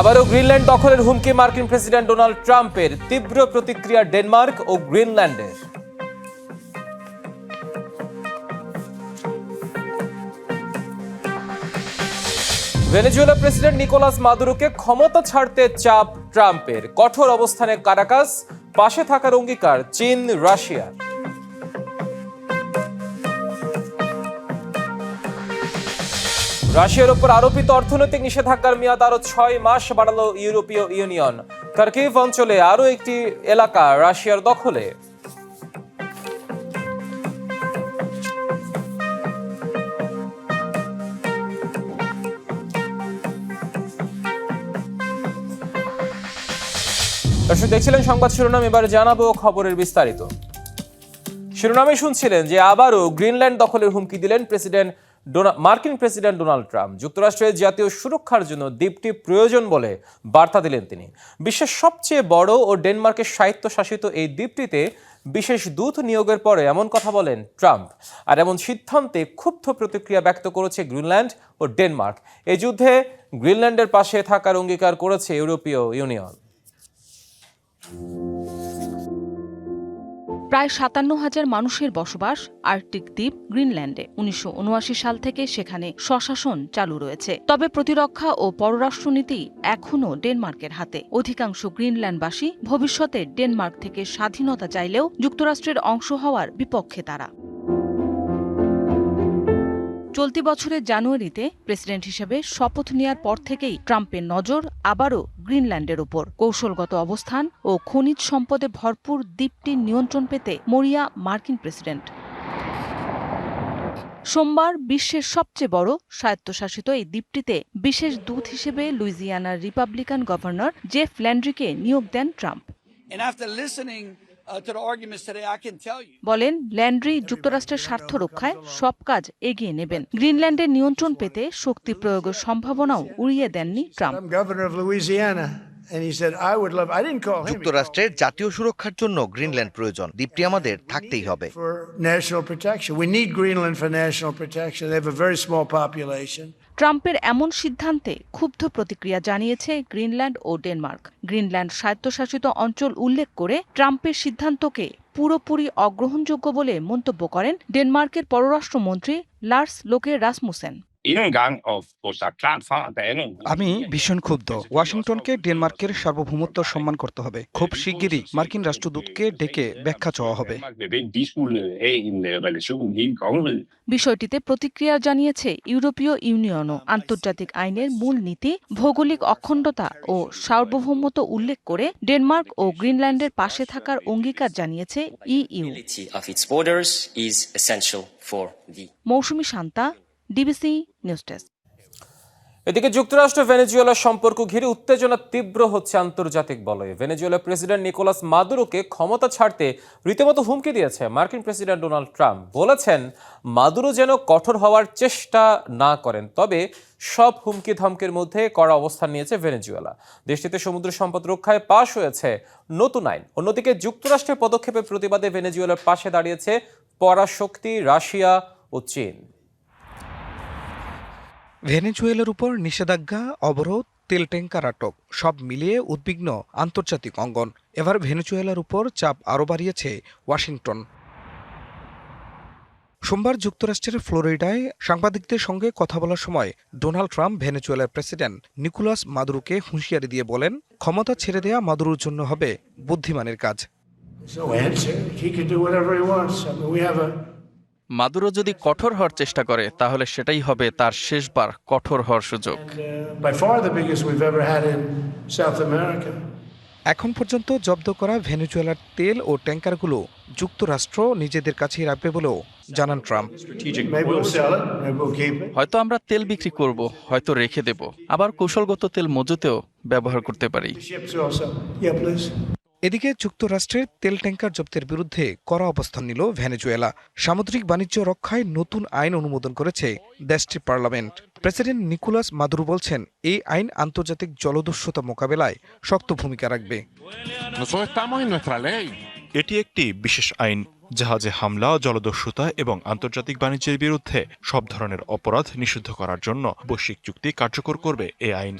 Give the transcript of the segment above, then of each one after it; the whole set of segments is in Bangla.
আবারও গ্রিনল্যান্ড দখলের হুমকি মার্কিন প্রেসিডেন্ট ডোনাল্ড ট্রাম্পের তীব্র প্রতিক্রিয়া ডেনমার্ক ও গ্রিনল্যান্ডের। ভেনেজুয়েলা প্রেসিডেন্ট নিকোলাস মাদুরোকে ক্ষমতা ছাড়তে চাপ ট্রাম্পের। কঠোর অবস্থানে কারাকাস, পাশে থাকার অঙ্গীকার চীন, রাশিয়ার। রাশিয়ার উপর আরোপিত অর্থনৈতিক নিষেধাজ্ঞার মেয়াদ আরও ছয় মাস বাড়ালো ইউরোপীয় ইউনিয়ন। কার্কিভ অঞ্চলে আরও একটি এলাকা রাশিয়ার দখলে। দর্শক, দেখছিলেন সংবাদ শিরোনাম, এবার জানাব খবরের বিস্তারিত। শিরোনামে শুনছিলেন যে আবারও গ্রিনল্যান্ড দখলের হুমকি দিলেন প্রেসিডেন্ট ডোনা- মার্কিন প্রেসিডেন্ট ডোনাল্ড ট্রাম্প যুক্তরাষ্ট্রের জাতীয় সুরক্ষার জন্য দ্বীপটি প্রয়োজন বলে বার্তা দিলেন তিনি। বিশ্বের সবচেয়ে বড় ও ডেনমার্কের স্বায়ত্তশাসিত এই দ্বীপটিতে বিশেষ দূত নিয়োগের পরে এমন কথা বলেন ট্রাম্প। আর এমন সিদ্ধান্তে ক্ষুব্ধ প্রতিক্রিয়া ব্যক্ত করেছে গ্রিনল্যান্ড ও ডেনমার্ক। এই যুদ্ধে গ্রিনল্যান্ডের পাশে থাকার অঙ্গীকার করেছে ইউরোপীয় ইউনিয়ন। প্রায় সাতান্ন হাজার মানুষের বসবাস আর্কটিক দ্বীপ গ্রিনল্যান্ডে। উনিশশো উনআশি সাল থেকে সেখানে স্বশাসন চালু রয়েছে। তবে প্রতিরক্ষা ও পররাষ্ট্রনীতি এখনও ডেনমার্কের হাতে। অধিকাংশ গ্রিনল্যান্ডবাসী ভবিষ্যতে ডেনমার্ক থেকে স্বাধীনতা চাইলেও যুক্তরাষ্ট্রের অংশ হওয়ার বিপক্ষে তারা। চলতি বছরের জানুয়ারিতে প্রেসিডেন্ট হিসেবে শপথ নেয়ার পর থেকেই ট্রাম্পের নজর আবারও গ্রিনল্যান্ডের ওপর। কৌশলগত অবস্থান ও খনিজ সম্পদে ভরপুর দ্বীপটির নিয়ন্ত্রণ পেতে মরিয়া মার্কিন প্রেসিডেন্ট। সোমবার বিশ্বের সবচেয়ে বড় স্বায়ত্তশাসিত এই দ্বীপটিতে বিশেষ দূত হিসেবে লুইজিয়ানার রিপাবলিকান গভর্নর জেফ ল্যান্ড্রিকে নিয়োগ দেন ট্রাম্প। বলেন ল্যান্ড্রি যুক্তরাষ্ট্রের স্বার্থ রক্ষায় সব কাজ এগিয়ে নেবেন। গ্রিনল্যান্ডের নিয়ন্ত্রণ পেতে শক্তি প্রয়োগের সম্ভাবনাও উড়িয়ে দেননি ট্রাম্প। যুক্তরাষ্ট্রের জাতীয় সুরক্ষার জন্য গ্রিনল্যান্ড প্রয়োজন। দ্বীপটি আমাদের থাকতেই হবে। National protection we need Greenland national protection they have small population ট্রাম্পের এমন সিদ্ধান্তে ক্ষুব্ধ প্রতিক্রিয়া জানিয়েছে গ্রিনল্যান্ড ও ডেনমার্ক। গ্রিনল্যান্ড স্বায়ত্তশাসিত অঞ্চল উল্লেখ করে ট্রাম্পের সিদ্ধান্তকে পুরোপুরি অগ্রহণযোগ্য বলে মন্তব্য করেন ডেনমার্কের পররাষ্ট্রমন্ত্রী লার্স লোকে রাসমুসেন er আমি ভীষণ ক্ষুব্ধ। ওয়াশিংটনকে ডেনমার্কের সার্বভৌমত্ব সম্মান করতে হবে। খুব শিগগিরই মার্কিন রাষ্ট্রদূতকে ডেকে ব্যাখ্যা চাওয়া হবে। Øh. বিষয়টিতে প্রতিক্রিয়া জানিয়েছে ইউরোপীয় ইউনিয়নও। আন্তর্জাতিক আইনের মূল নীতি ভৌগোলিক অখণ্ডতা ও সার্বভৌমত্ব উল্লেখ করে ডেনমার্ক ও গ্রিনল্যান্ডের পাশে থাকার অঙ্গীকার জানিয়েছে EU. For Moushumi Shanta DBC news desk. এদিকে যুক্তরাষ্ট্র ভেনেজুয়েলার সম্পর্ক ঘিরে উত্তেজনা তীব্র হচ্ছে আন্তর্জাতিক বলয়ে ভেনেজুয়েলার প্রেসিডেন্ট নিকোলাস মাদুরোকে ক্ষমতা ছাড়তে রীতিমতো হুমকি দিয়েছে মার্কিন প্রেসিডেন্ট ডোনাল্ড ট্রাম্প। বলেছেন, মাদুরো যেন কঠোর হওয়ার চেষ্টা না করেন, তবে সব হুমকি ধমকের মধ্যে কড়া অবস্থান নিয়েছে ভেনেজুয়েলা। দেশটিতে সমুদ্র সম্পদ রক্ষায় পাশ হয়েছে নতুন আইন। অন্যদিকে যুক্তরাষ্ট্রের পদক্ষেপের প্রতিবাদে ভেনেজুয়েলার পাশে দাঁড়িয়েছে পরাশক্তি রাশিয়া ও চীন। ভেনেজুয়েলার উপর নিষেধাজ্ঞা, অবরোধ তেল ট্যাঙ্কার আটক সব মিলিয়ে উদ্বিগ্ন আন্তর্জাতিক অঙ্গন। এবার ভেনেজুয়েলার উপর চাপ আরও বাড়িয়েছে ওয়াশিংটন। সোমবার যুক্তরাষ্ট্রের ফ্লোরিডায় সাংবাদিকদের সঙ্গে কথা বলার সময় ডোনাল্ড ট্রাম্প ভেনেজুয়েলার প্রেসিডেন্ট নিকোলাস মাদুরোকে হুঁশিয়ারি দিয়ে বলেন, ক্ষমতা ছেড়ে দেয়া মাদুরোর জন্য হবে বুদ্ধিমানের কাজ। মাদুরো যদি কঠোর হওয়ার চেষ্টা করে তাহলে সেটাই হবে তার শেষবার কঠোর হওয়ার সুযোগ. এখন পর্যন্ত জব্দ করা ভেনেজুয়েলার তেল ও ট্যাঙ্কারগুলো যুক্তরাষ্ট্র নিজেদের কাছেই রাখবে বলেও জানান ট্রাম্প. হয়তো আমরা তেল বিক্রি করব হয়তো রেখে দেব। আবার কৌশলগত তেল মজুতেও ব্যবহার করতে পারি। এদিকে যুক্তরাষ্ট্রের তেল ট্যাঙ্কার জব্দের বিরুদ্ধে কড়া অবস্থান নিল ভেনেজুয়েলা। সামুদ্রিক বাণিজ্য রক্ষায় নতুন আইন অনুমোদন করেছে দেশটির পার্লামেন্ট। প্রেসিডেন্ট নিকোলাস মাদুরু বলছেন এই আইন আন্তর্জাতিক জলদস্যুতা মোকাবেলায় শক্ত ভূমিকা রাখবে. এটি একটি বিশেষ আইন। জাহাজে হামলা, জলদস্যুতা এবং আন্তর্জাতিক বাণিজ্যের বিরুদ্ধে সব ধরনের অপরাধ নিষিদ্ধ করার জন্য বৈশ্বিক চুক্তি কার্যকর করবে এই আইন.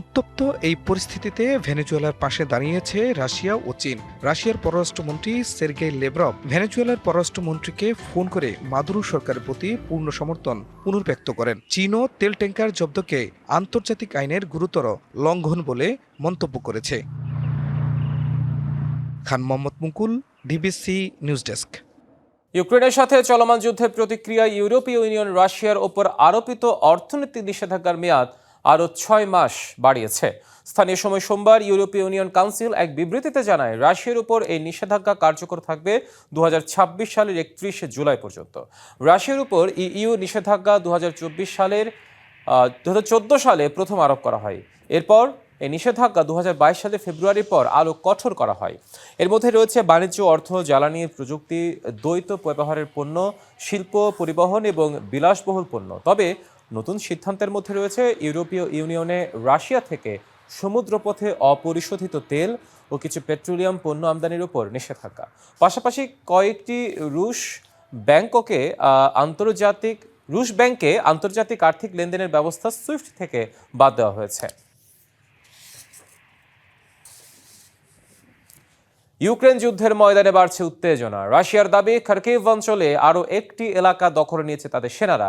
উত্তপ্ত এই পরিস্থিতিতে ভেনেজুয়েলার পাশে দাঁড়িয়েছে রাশিয়া ও চীন। রাশিয়ার পররাষ্ট্রমন্ত্রী সের্গেই লেব্রভ ভেনেজুয়েলার পররাষ্ট্রমন্ত্রীকে ফোন করে মাদুরু সরকারের প্রতি পূর্ণ সমর্থন পুনর্ব্যক্ত করেন। চীনও তেল ট্যাঙ্কার জব্দকে আন্তর্জাতিক আইনের গুরুতর লঙ্ঘন বলে মন্তব্য করেছে। Khan Mohammad Mukul, DBC news desk. ইউক্রেনের সাথে চলমান যুদ্ধের প্রতিক্রিয়া ইউরোপীয় ইউনিয়ন রাশিয়ার ওপর আরোপিত অর্থনৈতিক নিষেধাজ্ঞার মেয়াদ আরও ছয় মাস বাড়িয়েছে। স্থানীয় সময় সোমবার ইউরোপীয় ইউনিয়ন কাউন্সিল এক বিবৃতিতে জানায়, রাশিয়ার উপর এই নিষেধাজ্ঞা কার্যকর থাকবে দু হাজার ছাব্বিশ সালের একত্রিশে জুলাই পর্যন্ত। রাশিয়ার উপর ইইউ নিষেধাজ্ঞা দু হাজার চব্বিশ সালের দু হাজার চোদ্দ সালে প্রথম আরোপ করা হয়। এরপর এই নিষেধাজ্ঞা দু হাজার বাইশ সালে ফেব্রুয়ারির পর আরও কঠোর করা হয়। এর মধ্যে রয়েছে বাণিজ্য, অর্থ, জ্বালানি, প্রযুক্তি, দ্বৈত ব্যবহারের পণ্য, শিল্প, পরিবহন এবং বিলাসবহুল পণ্য। তবে নতুন সিদ্ধান্তের মধ্যে রয়েছে ইউরোপীয় ইউনিয়নে রাশিয়া থেকে সমুদ্রপথে অপরিশোধিত তেল ও কিছু পেট্রোলিয়াম পণ্য আমদানির উপর নিষেধাজ্ঞা। পাশাপাশি কয়েকটি রুশ ব্যাংককে আন্তর্জাতিক, রুশ ব্যাংকে আন্তর্জাতিক আর্থিক লেনদেনের ব্যবস্থা সুইফট থেকে বাদ দেওয়া হয়েছে। ইউক্রেন যুদ্ধের ময়দানে বাড়ছে উত্তেজনা। রাশিয়ার দাবি, খার্কিভ অঞ্চলে আরও একটি এলাকা দখল নিয়েছে তাদের সেনারা।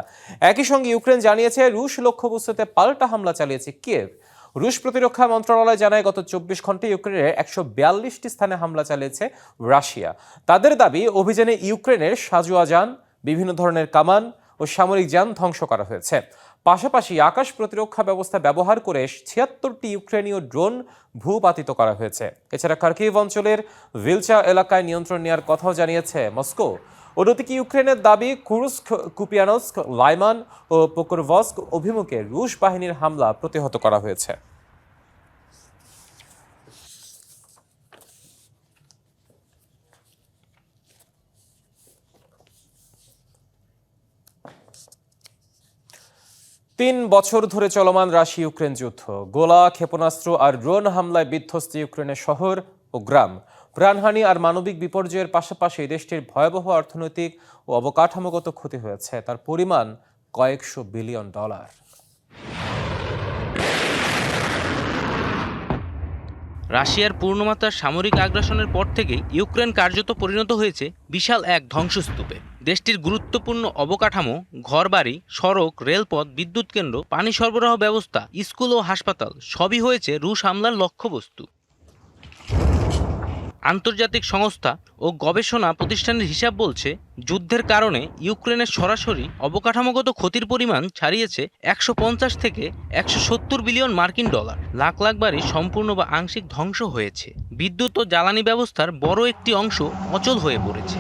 একই সঙ্গে ইউক্রেন জানিয়েছে, রুশ লক্ষ্যবস্তুতে পাল্টা হামলা চালিয়েছে কিয়েভ। রুশ প্রতিরক্ষা মন্ত্রণালয় জানায়, গত চব্বিশ ঘন্টায় ইউক্রেনের একশো বিয়াল্লিশটি স্থানে হামলা চালিয়েছে রাশিয়া। তাদের দাবি, অভিযানে ইউক্রেনের সাজুয়া যান বিভিন্ন ধরনের কামান ও সামরিক যান ধ্বংস করা হয়েছে। পাশাপাশি আকাশ প্রতিরক্ষা ব্যবস্থা ব্যবহার করে ছিয়াত্তরটি ইউক্রেনীয় ড্রোন ভূপাতিত করা হয়েছে। এছাড়া খার্কিভ অঞ্চলের ভিলচা এলাকায় নিয়ন্ত্রণ নেওয়ার কথাও জানিয়েছে মস্কো। অন্যদিকে ইউক্রেনের দাবি, কুরুস্ক, কুপিয়ানস্ক, লাইমান ও পোকরভস্ক অভিমুখে রুশ বাহিনীর হামলা প্রতিহত করা হয়েছে। তিন বছর ধরে চলমান রাশি ইউক্রেন যুদ্ধ। গোলা, ক্ষেপণাস্ত্র আর ড্রোন হামলায় বিধ্বস্ত ইউক্রেনের শহর ও গ্রাম। প্রাণহানি আর মানবিক বিপর্যয়ের পাশাপাশি দেশটির ভয়াবহ অর্থনৈতিক ও অবকাঠামোগত ক্ষতি হয়েছে। তার পরিমাণ কয়েকশো বিলিয়ন ডলার। রাশিয়ার পূর্ণমাত্রার সামরিক আগ্রাসনের পর থেকেই ইউক্রেন কার্যত পরিণত হয়েছে বিশাল এক ধ্বংসস্তূপে। দেশটির গুরুত্বপূর্ণ অবকাঠামো, ঘরবাড়ি, সড়ক, রেলপথ, বিদ্যুৎ কেন্দ্র, পানি সরবরাহ ব্যবস্থা, স্কুল ও হাসপাতাল সবই হয়েছে রুশ হামলার লক্ষ্যবস্তু। আন্তর্জাতিক সংস্থা ও গবেষণা প্রতিষ্ঠানের হিসাব বলছে, যুদ্ধের কারণে ইউক্রেনের সরাসরি অবকাঠামোগত ক্ষতির পরিমাণ ছাড়িয়েছে একশো পঞ্চাশ থেকে একশো সত্তর বিলিয়ন মার্কিন ডলার। লাখ লাখ বাড়ি সম্পূর্ণ বা আংশিক ধ্বংস হয়েছে। বিদ্যুৎ ও জ্বালানি ব্যবস্থার বড় একটি অংশ অচল হয়ে পড়েছে।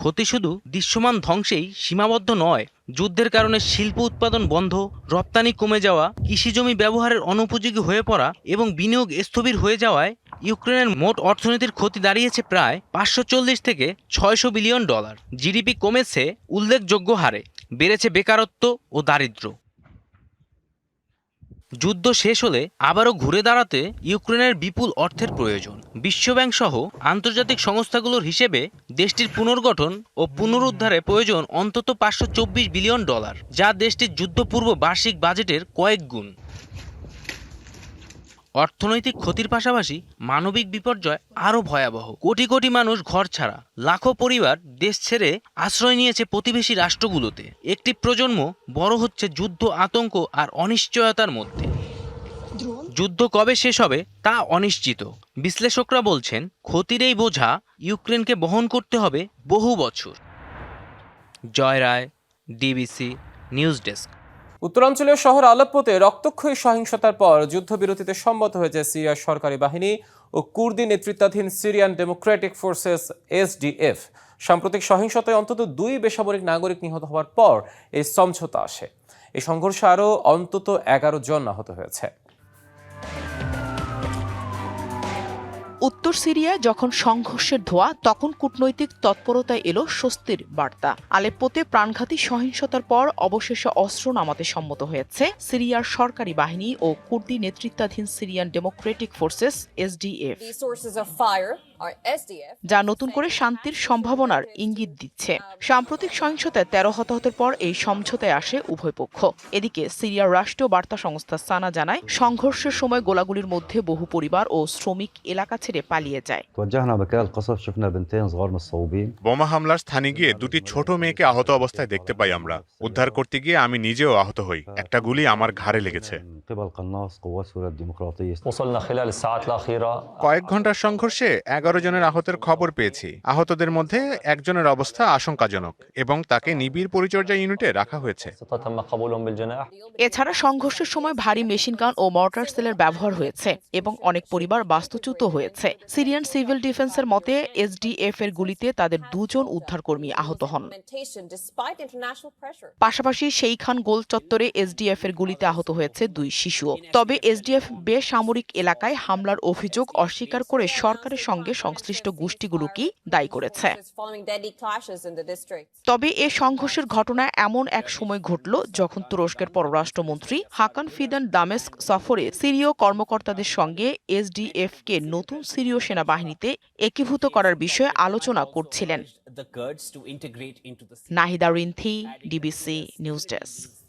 ক্ষতি শুধু দৃশ্যমান ধ্বংসেই সীমাবদ্ধ নয় যুদ্ধের কারণে শিল্প উৎপাদন বন্ধ, রপ্তানি কমে যাওয়া, কৃষিজমি ব্যবহারের অনুপযোগী হয়ে পড়া এবং বিনিয়োগ স্থবির হয়ে যাওয়ায় ইউক্রেনের মোট অর্থনীতির ক্ষতি দাঁড়িয়েছে প্রায় পাঁচশো চল্লিশ থেকে ছয়শো বিলিয়ন ডলার। জিডিপি কমেছে উল্লেখযোগ্য হারে। বেড়েছে বেকারত্ব ও দারিদ্র্য। যুদ্ধ শেষ হলে আবারও ঘুরে দাঁড়াতে ইউক্রেনের বিপুল অর্থের প্রয়োজন। বিশ্বব্যাংক সহ আন্তর্জাতিক সংস্থাগুলোর হিসেবে দেশটির পুনর্গঠন ও পুনরুদ্ধারে প্রয়োজন অন্তত পাঁচশো চব্বিশ বিলিয়ন ডলার, যা দেশটির যুদ্ধপূর্ব বার্ষিক বাজেটের কয়েক গুণ। অর্থনৈতিক ক্ষতির পাশাপাশি মানবিক বিপর্যয় আরও ভয়াবহ। কোটি কোটি মানুষ ঘর ছাড়া। লাখো পরিবার দেশ ছেড়ে আশ্রয় নিয়েছে প্রতিবেশী রাষ্ট্রগুলোতে। একটি প্রজন্ম বড় হচ্ছে যুদ্ধ, আতঙ্ক আর অনিশ্চয়তার মধ্যে। যুদ্ধ কবে শেষ হবে তা অনিশ্চিত। বিশ্লেষকরা বলছেন, ক্ষতির এই বোঝা ইউক্রেনকে বহন করতে হবে বহু বছর। Joy Roy, DBC news desk. উত্তরাঞ্চলীয় শহর আলেপ্পোতে রক্তক্ষয়ী সহিংসতার পর যুদ্ধবিরতিতে সম্মত হয়েছে সিরিয়ার সরকারি বাহিনী ও কুর্দি নেতৃত্বাধীন সিরিয়ান ডেমোক্রেটিক ফোর্সেস এসডিএফ। সাম্প্রতিক সহিংসতায় অন্তত দুই বেসামরিক নাগরিক নিহত হওয়ার পর এই সমঝোতা আসে। এই সংঘর্ষে আরও অন্তত এগারো জন আহত হয়েছে। উত্তর সিরিয়ায় যখন সংঘর্ষের ধোয়া, তখন কূটনৈতিক তৎপরতায় এলো স্বস্তির বার্তা। আলেপ্পোতে প্রাণঘাতী সহিংসতার পর অবশেষে অস্ত্র নামাতে সম্মত হয়েছে সিরিয়ার সরকারি বাহিনী ও কুর্দি নেতৃত্বাধীন সিরিয়ান ডেমোক্রেটিক ফোর্সেস, এসডিএফ। যা নতুন করে শান্তির সম্ভাবনার ইঙ্গিত দিচ্ছে। সাম্প্রতিক সহিংসতায় তেরো হতাহতের পর এই সমঝোতায় আসে উভয় পক্ষ। এদিকে সিরিয়ার রাষ্ট্রীয় বার্তা সংস্থা সানা জানায় সংঘর্ষের সময় গোলাগুলির মধ্যে বহু পরিবার ও শ্রমিক এলাকা ছেড়ে পালিয়ে যায়। বোমা হামলার স্থানে গিয়ে দুটি ছোট মেয়েকে আহত অবস্থায় দেখতে পাই আমরা। উদ্ধার করতে গিয়ে আমি নিজেও আহত হই। একটা গুলি আমার ঘাড়ে লেগেছে। কয়েক ঘণ্টার সংঘর্ষে এগারো এগারো জনের আহতের খবর পেয়েছি। আহতদের মধ্যে একজনের অবস্থা আশঙ্কাজনক এবং তাকে নিবিড় পরিচর্যা ইউনিটে রাখা হয়েছে। এছাড়া সংঘর্ষের সময় ভারী মেশিন গান ও মর্টার সেলের ব্যবহার হয়েছে এবং অনেক পরিবার বাস্তুচ্যুত হয়েছে। সিরিয়ান সিভিল ডিফেন্সের মতে এসডিএফ এর গুলিতে তাদের দুজন উদ্ধারকর্মী আহত হন। পাশাপাশি সেই খান গোল চত্বরে এসডিএফ এর গুলিতে আহত হয়েছে দুই শিশুও। তবে এসডিএফ বেসামরিক এলাকায় হামলার অভিযোগ অস্বীকার করে সরকারের সঙ্গে সংশ্লিষ্ট গোষ্ঠীগুলোকেই দায়ী করেছে? তবে এ সংঘর্ষের ঘটনা এমন এক সময় ঘটল যখন তুরস্কের পররাষ্ট্রমন্ত্রী হাকান ফিদান দামেস্ক সফরে সিরীয় কর্মকর্তাদের সঙ্গে এসডিএফ কে নতুন সিরীয় সেনাবাহিনীতে একীভূত করার বিষয়ে আলোচনা করছিলেন। Nahida Rinthi DBC news desk.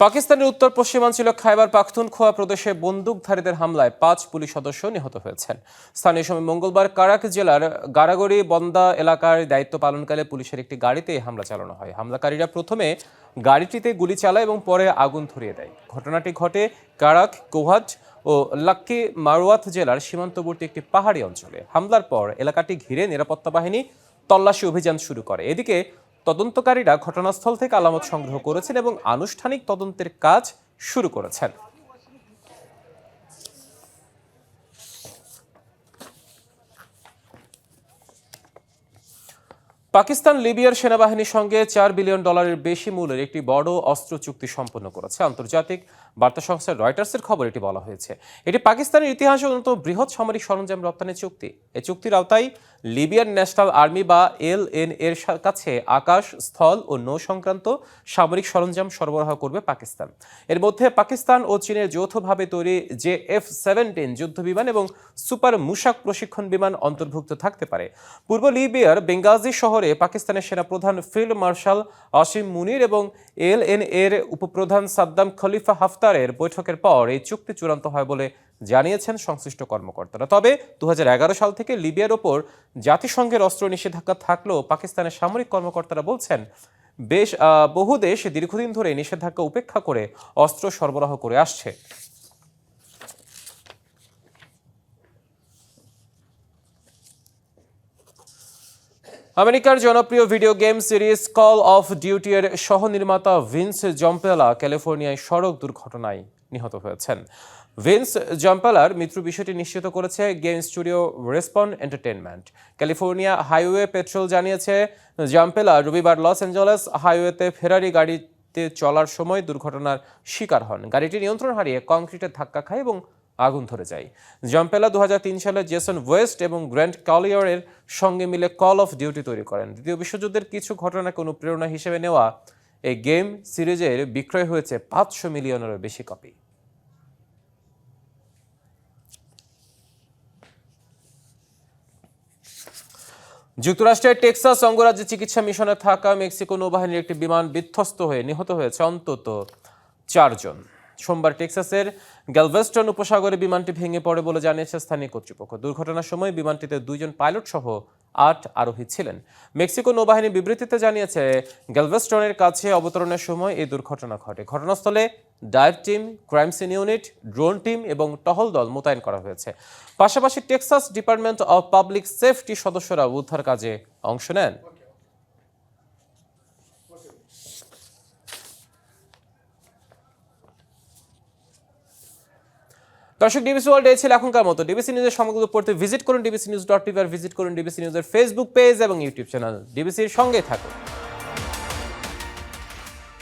পাকিস্তানের উত্তর পশ্চিমাঞ্চল খাইবার পাখতুনখোয়া প্রদেশে বন্দুকধারীদের হামলায় পাঁচ পুলিশ সদস্য নিহত হয়েছেন। স্থানীয় সময় মঙ্গলবার কারাক জেলার গারাগড়ি বন্দা এলাকার দায়িত্ব পালনকালে পুলিশের একটি গাড়িতে হামলা চালানো হয়। হামলাকারীরা প্রথমে গাড়িটিতে গুলি চালায় এবং পরে আগুন ধরিয়ে দেয়। ঘটনাটি ঘটে কারাক কোহাট ও লাক্কি মারওয়াত জেলার সীমান্তবর্তী একটি পাহাড়ি অঞ্চলে। হামলার পর এলাকাটি ঘিরে নিরাপত্তা বাহিনী তল্লাশি অভিযান শুরু করে। এদিকে তদন্তকারীরা ঘটনাস্থল থেকে আলামত সংগ্রহ করেছেন এবং আনুষ্ঠানিক তদন্তের কাজ শুরু করেছেন। পাকিস্তান লিবিয়ার সেনাবাহিনীর সঙ্গে চার বিলিয়ন ডলারের বেশি মূল্যের একটি বড় অস্ত্র চুক্তি সম্পন্ন করেছে। আন্তর্জাতিক বার্তা সংস্থা রয়টার্সের খবর এটি বলা হয়েছে। এটি পাকিস্তানের ইতিহাসে অন্যতম বৃহৎ সামরিক সরঞ্জাম রপ্তানি চুক্তি। এই চুক্তির আওতায় লিবিয়ার ন্যাশনাল আর্মি বা এল এন এর কাছে আকাশ, স্থল ও নৌ সংক্রান্ত সামরিক সরঞ্জাম সরবরাহ করবে পাকিস্তান। এর মধ্যে পাকিস্তান ও চীনের যৌথভাবে তৈরি যে এফ সেভেন্টিন যুদ্ধ বিমান এবং সুপার মুশাক প্রশিক্ষণ বিমান অন্তর্ভুক্ত থাকতে পারে। পূর্ব লিবিয়ার বেঙ্গাজি শহরে পাকিস্তানের সেনাপ্রধান ফিল্ড মার্শাল আসিম মুনির এবং এল এন এর উপপ্রধান সাদ্দাম খলিফা হাফতারের বৈঠকের পর এই চুক্তি চূড়ান্ত হয় বলে জানিয়েছেন সংশ্লিষ্ট কর্মকর্তারা। তবে দু হাজার এগারো সাল থেকে লিবিয়ার ওপর জাতিসংঘের অস্ত্র নিষেধাজ্ঞা থাকলেও পাকিস্তানের সামরিক কর্মকর্তারা বলছেন, বেশ বহু দেশ দীর্ঘদিন ধরে নিষেধাজ্ঞা উপেক্ষা করে অস্ত্র সরবরাহ করে আসছে। আমেরিকার জনপ্রিয় video game series Call of Duty এর সহ নির্মাতা ভিন্স জম্পেলা ক্যালিফোর্নিয়ায় সড়ক দুর্ঘটনায় নিহত হয়েছেন। ভিন্স জম্পেলার মৃত্যু বিষয়টি নিশ্চিত করেছে game studio Respawn Entertainment California Highway Patrol জানিয়েছে, জাম্পেলা রবিবার লস অ্যাঞ্জেলেস হাইওয়েতে ফেরারি গাড়িতে চলার সময় দুর্ঘটনার শিকার হন। গাড়িটি নিয়ন্ত্রণ হারিয়ে কংক্রিটের ধাক্কা খায় এবং আগুন ধরে যায়। জম্পেলা দু সালে জেসন ওয়েস্ট এবং গ্র্যান্ড কালিয়রের সঙ্গে মিলে কল অফ ডিউটি তৈরি করেন। দ্বিতীয় বিশ্বযুদ্ধের কিছু ঘটনাকে অনুপ্রেরণা হিসেবে নেওয়া এই গেম সিরিজের বিক্রয় হয়েছে পাঁচশো মিলিয়নেরও বেশি কপি যুক্তরাষ্ট্রের টেক্সাস অঙ্গরাজ্যে চিকিৎসা মিশনে থাকা মেক্সিকো নৌবাহিনীর একটি বিমান বিধ্বস্ত হয়ে নিহত হয়েছে অন্তত চারজন। সোমবার টেক্সাসের গ্যালভেস্টন উপসাগরে বিমানটি ভেঙে পড়ে বলে জানিয়েছে স্থানীয় কর্তৃপক্ষ। দুর্ঘটনার সময় বিমানটিতে দুইজন পাইলট সহ আট আরোহী ছিলেন। মেক্সিকো নৌবাহিনী বিবৃতিতে জানিয়েছে গ্যালভেস্টনের কাছে অবতরণের সময় এই দুর্ঘটনা ঘটে। ঘটনাস্থলে dive team crime scene unit, drone team এবং টহল দল মোতায়েন করা হয়েছে। পাশাপাশি Texas Department of Public Safety সদস্যরা উদ্ধার কাজে অংশ নেন। দর্শক ডিবিসি ওয়ার্ল্ড এই ছিল এখনকার মতো। ডিবিসি নিউজের সমগ্র পড়তে ভিজিট করুন ডিবিসি নিউজ ডট টিভি আর ভিজিট করুন ডিবিসি নিউজের ফেসবুক পেজ এবং ইউটিউব চ্যানেল ডিবিসির সঙ্গে থাকুন।